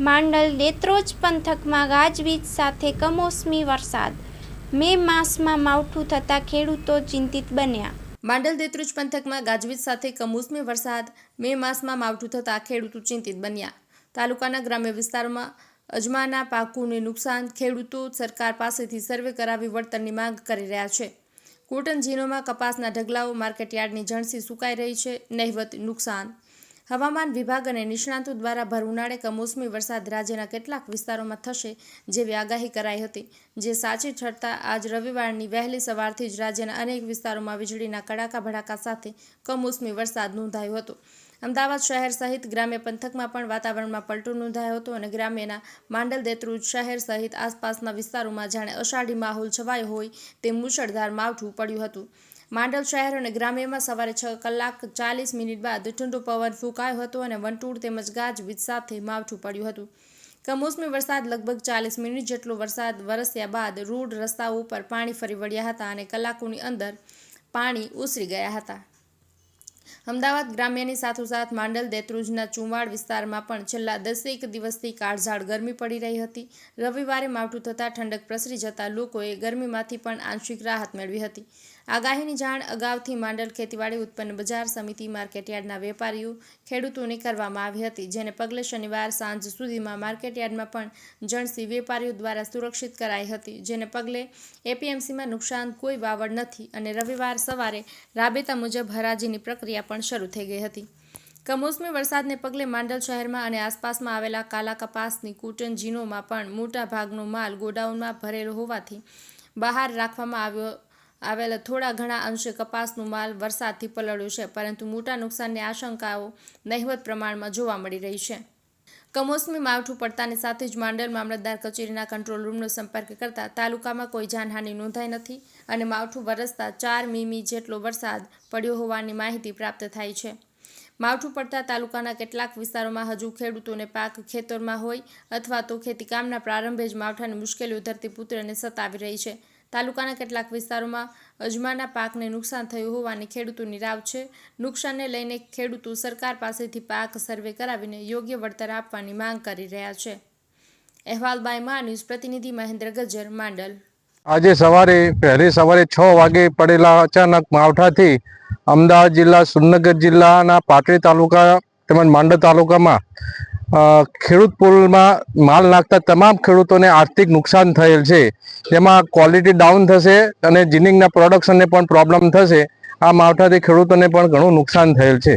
માંડલ દેત્રોજ પંથકમાં ગાજવીજ સાથે કમોસમી વરસાદ. મે માસમાં માવઠું થતાં ખેડૂતો ચિંતિત બન્યા. માંડલ દેત્રુજ પંથકમાં ગાજવીજ સાથે કમોસમી વરસાદ. મે માસમાં માવઠું થતાં ખેડૂતો ચિંતિત બન્યા. તાલુકાના ગ્રામ્ય વિસ્તારમાં અજમાના પાકોને નુકસાન ખેડૂતો સરકાર પાસેથી સર્વે કરાવી વળતરની માંગ કરી રહ્યા છે. કોટન જીનોમાં કપાસના ઢગલાઓ માર્કેટયાર્ડની જણસી સુકાઈ રહી છે. નહિવત નુકસાન હવામાન વિભાગ અને નિષ્ણાતો દ્વારા ભર ઉનાળે કમોસમી વરસાદ રાજ્યના કેટલાક વિસ્તારોમાં થશે જેવી આગાહી કરાઈ હતી. જે સાચી ઠરતા આજ રવિવારની વહેલી સવારથી જ રાજ્યના અનેક વિસ્તારોમાં વીજળીના કડાકા ભડાકા સાથે કમોસમી વરસાદ નોંધાયો હતો. અમદાવાદ શહેર સહિત ગ્રામ્ય પંથકમાં પણ વાતાવરણમાં પલટો નોંધાયો હતો અને ગ્રામ્યના માંડલ, દેત્રુજ શહેર સહિત આસપાસના વિસ્તારોમાં જાણે અષાઢી માહોલ છવાયો હોય તે મુશળધાર માવઠું પડ્યું હતું. માંડલ શહેર અને ગ્રામ્યમાં સવારે છ કલાક ચાલીસ મિનિટ બાદ ઠંડો પવન ફૂંકાયો હતો અને વંટૂળ તેમજ ગાજવીજ સાથે માવઠું પડ્યું હતું. કમોસમી વરસાદ લગભગ ચાલીસ મિનિટ જેટલો વરસાદ વરસ્યા બાદ રોડ રસ્તાઓ ઉપર પાણી ફરી વળ્યા હતા અને કલાકોની અંદર પાણી ઉસરી ગયા હતા. અમદાવાદ ગ્રામ્યની સાથોસાથ માંડલ, દેત્રુજના ચુંવાડ વિસ્તારમાં પણ છેલ્લા દસેક દિવસથી કાળઝાળ ગરમી પડી રહી હતી. રવિવારે માવઠું થતાં ઠંડક પ્રસરી જતાં લોકોએ ગરમીમાંથી પણ આંશિક રાહત મેળવી હતી. આગાહીની જાણ અગાઉથી માંડલ ખેતીવાડી ઉત્પન્ન બજાર સમિતિ માર્કેટયાર્ડના વેપારીઓ, ખેડૂતોને કરવામાં આવી હતી, જેને પગલે શનિવાર સાંજ સુધીમાં માર્કેટયાર્ડમાં પણ જણસી વેપારીઓ દ્વારા સુરક્ષિત કરાઈ હતી, જેને પગલે એપીએમસીમાં નુકસાન કોઈ વાવડ નથી અને રવિવાર સવારે રાબેતા મુજબ હરાજીની પ્રક્રિયા પણ શરૂ થઈ ગઈ હતી. કમોસમી વરસાદને પગલે માંડલ શહેરમાં અને આસપાસમાં આવેલા કાલા કપાસની કૂટન જીનોમાં પણ મોટા ભાગનો માલ ગોડાઉનમાં ભરેલો હોવાથી બહાર રાખવામાં આવ્યો આવેલા થોડા ઘણા અંશે કપાસનું માલ વરસાદથી પલળ્યું છે, પરંતુ મોટા નુકસાનની આશંકાઓ નહિવત પ્રમાણમાં જોવા મળી રહી છે. કમોસમી માવઠું પડતાની સાથે જ માંડલ મામલતદાર કચેરીના કંટ્રોલ રૂમનો સંપર્ક કરતા તાલુકામાં કોઈ જાનહાનિ નોંધાઈ નથી અને માવઠું વરસતા ચાર મીમી જેટલો વરસાદ પડ્યો હોવાની માહિતી પ્રાપ્ત થાય છે. માવઠું પડતા તાલુકાના કેટલાક વિસ્તારોમાં હજુ ખેડૂતોને પાક ખેતરમાં હોય અથવા તો ખેતીકામના પ્રારંભે જ માવઠાની મુશ્કેલીઓ ધરતીપુત્રને સતાવી રહી છે. તાલુકાના કેટલાક વિસ્તારોમાં અજમાના પાકને નુકસાન થયું હોવાની ખેડૂતોની રાવ છે. નુકસાનને લઈને ખેડૂતો સરકાર પાસેથી પાક સર્વે કરાવીને યોગ્ય વળતર આપવાની માંગ કરી રહ્યા છે. અહેવાલ બાય મા ન્યૂઝ પ્રતિનિધિ મહેન્દ્ર ગજર માંડલ. આજે સવારે, પહેલી સવારે છ વાગે પડેલા અચાનક માવઠાથી અમદાવાદ જિલ્લા સુરનગર જિલ્લાના પાટડી તાલુકા તેમજ માંડલ તાલુકામાં ખેડૂત પુલમાં માલ નાખતા તમામ ખેડૂતોને આર્થિક નુકસાન થયેલ છે. જેમાં ક્વોલિટી ડાઉન થશે અને જીનિંગના પ્રોડક્શનને પણ પ્રોબ્લેમ થશે. આ માવઠાથી ખેડૂતોને પણ ઘણું નુકસાન થયેલ છે.